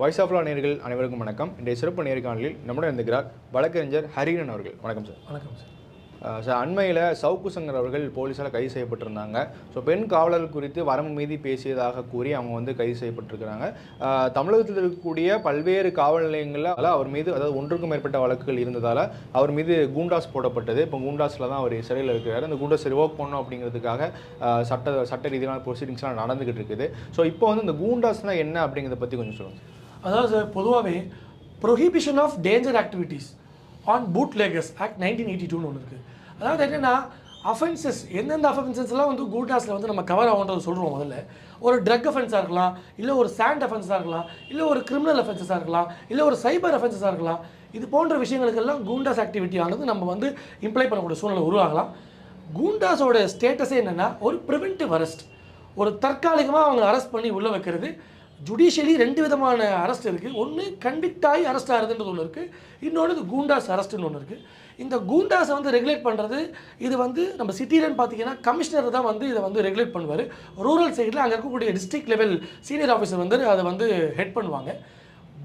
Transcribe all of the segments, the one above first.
Voice of law நேர்கள் அனைவருக்கும் வணக்கம். இன்றைய சிறப்பு நேர்காணலில் நம்முடன் இருந்திருக்கிறார் வழக்கறிஞர் ஹரிகரன் அவர்கள். வணக்கம் சார். வணக்கம் சார். சார் அண்மையில் சவுக்கு சங்கர் அவர்கள் போலீஸால் கைது செய்யப்பட்டிருந்தாங்க. ஸோ பெண் காவலர்கள் குறித்து வரம்பு மீறி பேசியதாக கூறி அவங்க வந்து கைது செய்யப்பட்டிருக்கிறாங்க. தமிழகத்தில் இருக்கக்கூடிய பல்வேறு காவல் நிலையங்களில் அவர் மீது அதாவது ஒன்றுக்கும் மேற்பட்ட வழக்குகள் இருந்ததால் அவர் மீது கூண்டாஸ் போடப்பட்டது. இப்போ கூண்டாஸில் தான் அவர் சிறையில் இருக்கிறார். அந்த கூண்டாஸ் ரிவோக் பண்ணணும் அப்படிங்கிறதுக்காக சட்ட சட்ட ரீதியிலான ப்ரொசீடிங்ஸ்லாம் நடந்துகிட்டு இருக்குது. ஸோ இப்போ வந்து இந்த கூண்டாஸ்னால் என்ன அப்படிங்கிறத பற்றி கொஞ்சம் சொல்லுங்கள் அதாவது சார் பொதுவாகவே prohibition of danger activities on boat lakers act nineteen eighty டூன்னு ஒன்று இருக்குது அதாவது என்னென்னா அஃபென்சஸ் எந்தெந்த அஃபென்சஸ்லாம் வந்து கூட்டாஸில் வந்து நம்ம கவர் ஆகுன்றது சொல்கிறோம் முதல்ல. ஒரு ட்ரக் அஃபென்ஸாக இருக்கலாம் இல்லை ஒரு சாண்ட் அஃபென்ஸாக இருக்கலாம் இல்லை ஒரு கிரிமினல் அஃபென்சஸாக இருக்கலாம் இல்லை ஒரு சைபர் அஃபென்சஸாக இருக்கலாம் இது போன்ற விஷயங்களுக்கெல்லாம் கூண்டாஸ் ஆக்டிவிட்டி ஆனது நம்ம வந்து இம்ப்ளை பண்ணக்கூடிய சூழ்நிலை உருவாகலாம். கூண்டாஸோட ஸ்டேட்டஸே என்னென்னா ஒரு ப்ரிவென்டிவ் அரெஸ்ட் ஒரு தற்காலிகமாக அவங்க அரெஸ்ட் பண்ணி உள்ளே வைக்கிறது. ஜுடிஷியலி ரெண்டு விதமான அரெஸ்ட் இருக்குது ஒன்று கண்டிக்ட் ஆகி அரெஸ்ட் ஆகிறதுன்றது ஒன்று இருக்குது இன்னொன்று கூண்டாஸ் அரெஸ்ட்னு ஒன்று இருக்குது இந்த கூண்டாஸை வந்து ரெகுலேட் பண்ணுறது இது வந்து நம்ம சிட்டிலன்னு பார்த்தீங்கன்னா கமிஷனர் தான் வந்து இதை வந்து ரெகுலேட் பண்ணுவார். ரூரல் சைடில் அங்கே இருக்கக்கூடிய டிஸ்ட்ரிக்ட் லெவல் சீனியர் ஆஃபீஸர் வந்து அதை வந்து ஹெட் பண்ணுவாங்க.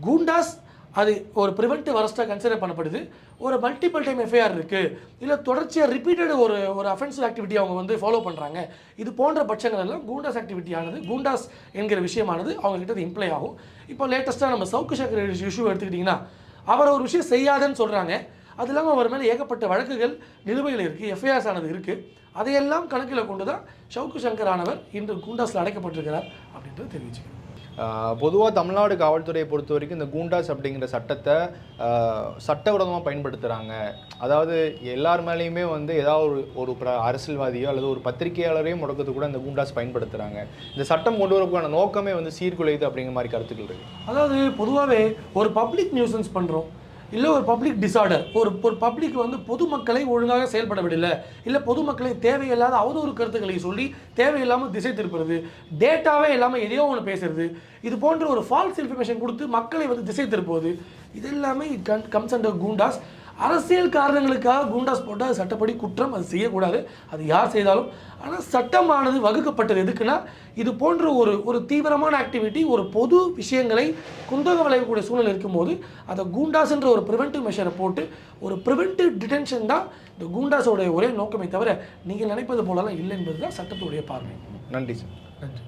கூண்டாஸ் அது ஒரு ப்ரிவென்டிவ் அரெஸ்ட்டாக கன்சிடர் பண்ணப்படுது. ஒரு மல்டிபிள் டைம் எஃப்ஐஆர் இருக்குது இல்லை தொடர்ச்சியாக ரிப்பீட்டட் ஒரு ஒரு அஃபென்சிவ் ஆக்டிவிட்டி அவங்க வந்து ஃபாலோ பண்ணுறாங்க இது போன்ற பட்சங்கள் எல்லாம் கூண்டாஸ் ஆக்டிவிட்டி ஆனது கூண்டாஸ் என்கிற விஷயமானது அவங்ககிட்ட அது இம்ப்ளை ஆகும். இப்போ லேட்டஸ்ட்டாக நம்ம சவுக்கு சங்கர் இஷ்யூ எடுத்துக்கிட்டிங்கன்னா அவர் ஒரு விஷயம் செய்யாதுன்னு சொல்கிறாங்க அது இல்லாமல் அவர் மேலே ஏகப்பட்ட வழக்குகள் நிலுவையில் இருக்குது எஃப்ஐஆர்ஸ் ஆனது இருக்குது அதையெல்லாம் கணக்கில் கொண்டு தான் சவுக்கு சங்கர் ஆனவர் இன்று கூண்டாஸில் அடைக்கப்பட்டிருக்கிறார் அப்படின்றது தெரிவிச்சுக்கிறேன். பொதுவாக தமிழ்நாடு காவல்துறையை பொறுத்த வரைக்கும் இந்த கூண்டாஸ் அப்படிங்கிற சட்டத்தை சட்டவிரோதமாக பயன்படுத்துகிறாங்க அதாவது எல்லார் மேலேயுமே வந்து ஏதாவது ஒரு ஒரு அரசியல்வாதியோ அல்லது ஒரு பத்திரிகையாளரையும் முடக்கத்துக்கு கூட இந்த கூண்டாஸ் பயன்படுத்துகிறாங்க இந்த சட்டம் கொண்டு வரக்கான நோக்கமே வந்து சீர்குலையுது அப்படிங்கிற மாதிரி கருத்துக்கள் இருக்குது அதாவது பொதுவாகவே ஒரு பப்ளிக் நியூசன்ஸ் பண்ணுறோம் இல்லை ஒரு பப்ளிக் டிசார்டர் ஒரு ஒரு பப்ளிக் வந்து பொதுமக்களை ஒழுங்காக செயல்பட விடல. இல்லை பொதுமக்களை தேவையில்லாத அவதூறு கருத்துக்களை சொல்லி தேவையில்லாமல் திசை திருப்புறது டேட்டாவே இல்லாமல் எதையோ ஒன்று பேசுறது இது போன்ற ஒரு ஃபால்ஸ் இன்ஃபர்மேஷன் கொடுத்து மக்களை வந்து திசை திருப்புவது இது எல்லாமே கன் கம்ஸ் அண்டர் கூண்டாஸ். அரசியல் காரணங்களுக்காக கூண்டாஸ் போட்டால் அது சட்டப்படி குற்றம் அது செய்யக்கூடாது. அது யார் செய்தாலும். ஆனால் சட்டமானது வகுக்கப்பட்டது எதுக்குன்னா இது போன்ற ஒரு ஒரு தீவிரமான ஆக்டிவிட்டி ஒரு பொது விஷயங்களை குந்தகம் விளையக்கூடிய சூழல் இருக்கும்போது அதை கூண்டாஸ்ன்ற ஒரு ப்ரிவென்டிவ் மெஷரை போட்டு ஒரு ப்ரிவென்டிவ் டிடென்ஷன் தான் இந்த கூண்டாஸோடைய ஒரே நோக்கமே தவிர நீங்கள் நினைப்பது போலலாம் இல்லை என்பது தான் சட்டத்துடைய பார்வை. நன்றி சார். நன்றி.